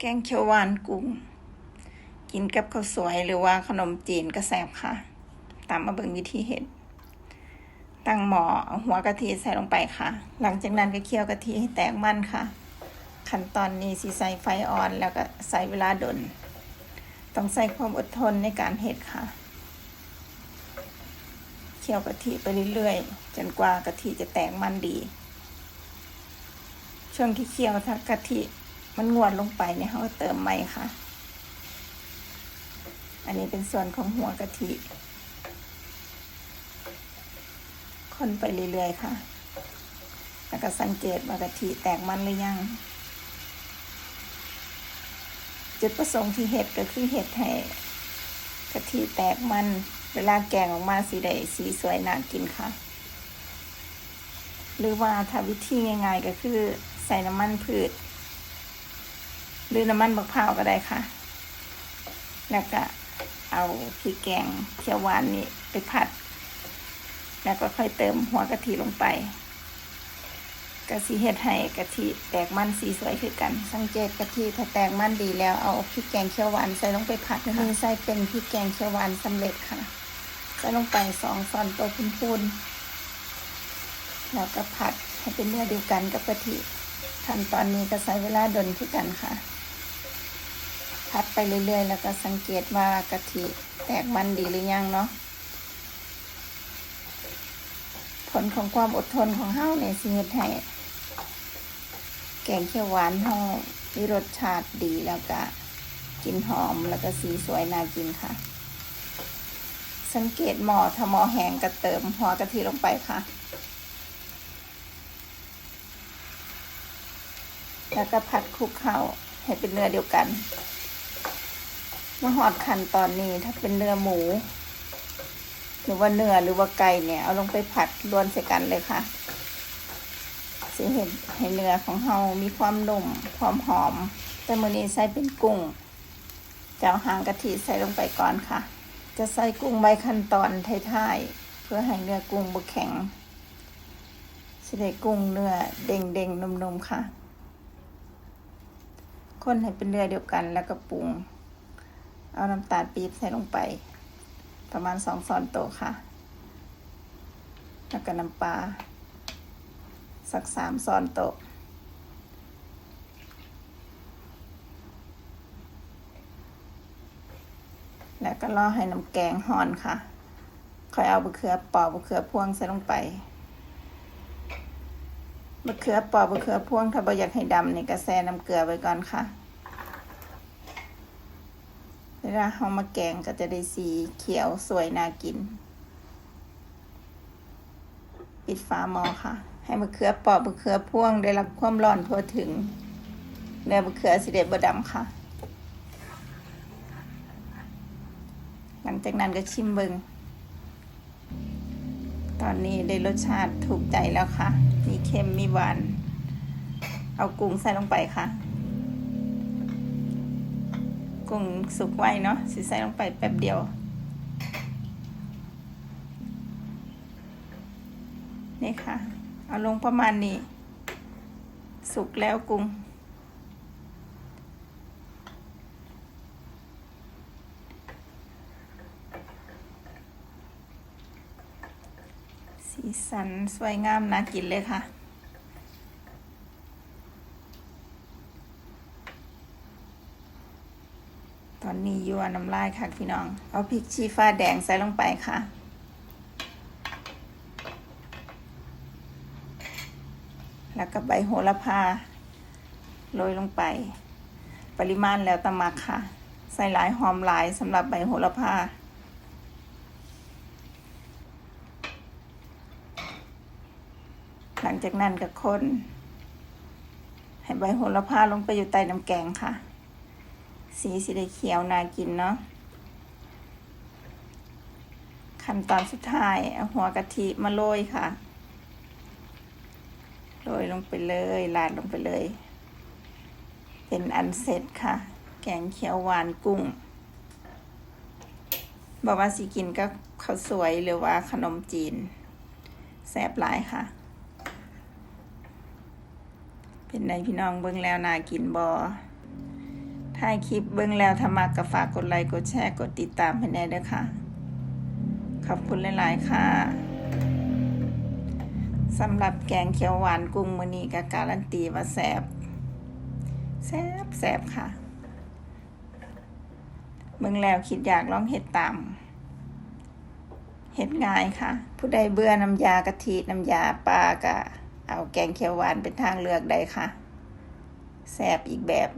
แกงเขียวหวานกุ้ง กินกับข้าวสวยหรือว่าขนมจีนก็แซ่บค่ะ ตามมาเบิ่งวิธีเห็ด ตั้งหม้อเอาหัวกะทิใส่ลงไปค่ะ หลังจากนั้นก็เคี่ยวกะทิให้แตกมันค่ะ ขั้นตอนนี้สิใส่ไฟอ่อนแล้วก็ใส่เวลาดน ต้องใส่ความอดทนในการเห็ดค่ะ เคี่ยวกะทิไปเรื่อยๆ จนกว่ากะทิจะแตกมันดี ช่วงที่เคี่ยวถ้ากะทิ มันงวดลงไปเนี่ยเขาก็เติมใหม่ค่ะ อันนี้เป็นส่วนของหัวกะทิคนไปเรื่อยๆค่ะ แล้วก็สังเกตว่ากะทิแตกมันหรือยัง จุดประสงค์ที่เห็ดก็คือเห็ดให้กะทิแตกมัน เวลาแกงออกมาสีใดสีสวยน่ากินค่ะ หรือว่าถ้าวิธีง่ายๆก็คือใส่น้ำมันพืช หรือน้ำมันมะพร้าวก็ได้ค่ะ แล้วก็เอาพริกแกงเขียวหวานนี่ไปผัด แล้วก็ค่อยเติมหัวกะทิลงไปกะสีเห็ดให้กะทิแตกมันสีสวยคือกัน สังเกตกะทิถ้าแตกมันดีแล้วเอาพริกแกงเขียวหวานใส่ลงไปผัดนี่ใส่เป็นพริกแกงเขียวหวานสำเร็จค่ะใส่ลงไปสองช้อนโต๊ะพูนๆแล้วก็ผัดให้เป็นเนื้อเดียวกันกับกะทิขั้นตอนนี้ก็ใช้เวลาดนคือกันค่ะ พัดไปเรื่อย ๆ แล้วก็สังเกตว่ากะทิแตกมันดีหรือยังเนาะผลของความอดทนของเฮาในสิเฮ็ดให้แกงเขียวหวานเฮามีรสชาติดีแล้วก็กินหอมแล้วก็สีสวยน่ากินค่ะ สังเกตหม้อถ้าหม้อแห้งก็เติมหัวกะทิลงไปค่ะ แล้วก็ผัดคลุกเข้าให้เป็นเนื้อเดียวกัน มื่อหอดขันตอนนี้ถ้าเป็นเนื้อหมู หรือว่าเนื้อหรือว่าไก่เนี่ย เอาลงไปผัดรวนใส่กันเลยค่ะสิเห็นให้เนื้อของเรามีความนุ่มความหอม แต่มือนี้ใส่เป็นกุ้งจะเอาหางกะทิใส่ลงไปก่อนค่ะ จะใส่กุ้งใบขั้นตอนท้ายๆเพื่อให้เนื้อกุ้งบกแข็งสิได้กุ้งเนื้อเด้งเด้งนุ่มๆค่ะ คนให้เป็นเนื้อเดียวกันแล้วก็ปรุง เอาน้ำตาลปี๊บใส่ลงไป ประมาณสองช้อนโต๊ะค่ะ แล้วก็น้ำปลาสักสามช้อนโต๊ะแล้วก็รอให้น้ำแกงห่อนค่ะ ค่อยเอาบะเขือปอบะเขือพวงใส่ลงไปบะเขือปอบะเขือพวงถ้าบ่อยากให้ดำนี่ก็แช่น้ำเกลือไว้ก่อนค่ะ เวลาเอามาแกงก็จะได้สีเขียวสวยน่ากิน ปิดฝาหม้อค่ะ ให้มะเขือปอกมะเขือพ่วงได้รับความร้อนทั่วถึงเนื้อมะเขือสิเด็ดบดำค่ะ หลังจากนั้นก็ชิมเบิงตอนนี้ได้รสชาติถูกใจแล้วค่ะ มีเค็มมีหวาน เอากุ้งใส่ลงไปค่ะ กุ้งสุกไว้เนาะสิใส่ลงไปแป๊บเดียว นี่ค่ะ เอาลงประมาณนี้ สุกแล้วกุ้งสีสันสวยงามน่ากินเลยค่ะ ตอนนี้ยัวน้ำลายค่ะพี่น้อง เอาพริกชี้ฟ้าแดงใส่ลงไปค่ะแล้วก็ใบโหระพาโรยลงไป ปริมาณแล้วแตะมักค่ะ ใส่หลายหอมหลายสำหรับใบโหระพา หลังจากนั้นก็คน ให้ใบโหระพาลงไปอยู่ใต้น้ำแกงค่ะ สีสีได้เขียวน่ากินเนาะขั้นตอนสุดท้ายเอาหัวกะทิมาโรยค่ะโรยลงไปเลยลาดลงไปเลย เป็นอันเสร็จค่ะ แกงเขียวหวานกุ้ง บอกว่าสิกินก็ข้าวสวยหรือว่าขนมจีนแซ่บหลายค่ะ เป็นไงพี่น้องเบิ่งแล้วน่ากินบอ ถ่ายคลิปเบิ่งแล้วถ้ามักก็ฝากกดไลค์กดแชร์กดติดตามให้แน่เด้อค่ะ ขอบคุณหลาย ๆ ค่ะสำหรับแกงเขียวหวานกุ้งมื้อนี้ก็การันตีว่าแซบแซบแซบค่ะเบิ่งแล้วคิดอยากลองเฮ็ดตามเฮ็ดง่ายค่ะ ผู้ใดเบื่อน้ำยากะทิน้ำยาปลาก็เอาแกงเขียวหวานเป็นทางเลือกได้ค่ะแซบอีกแบบ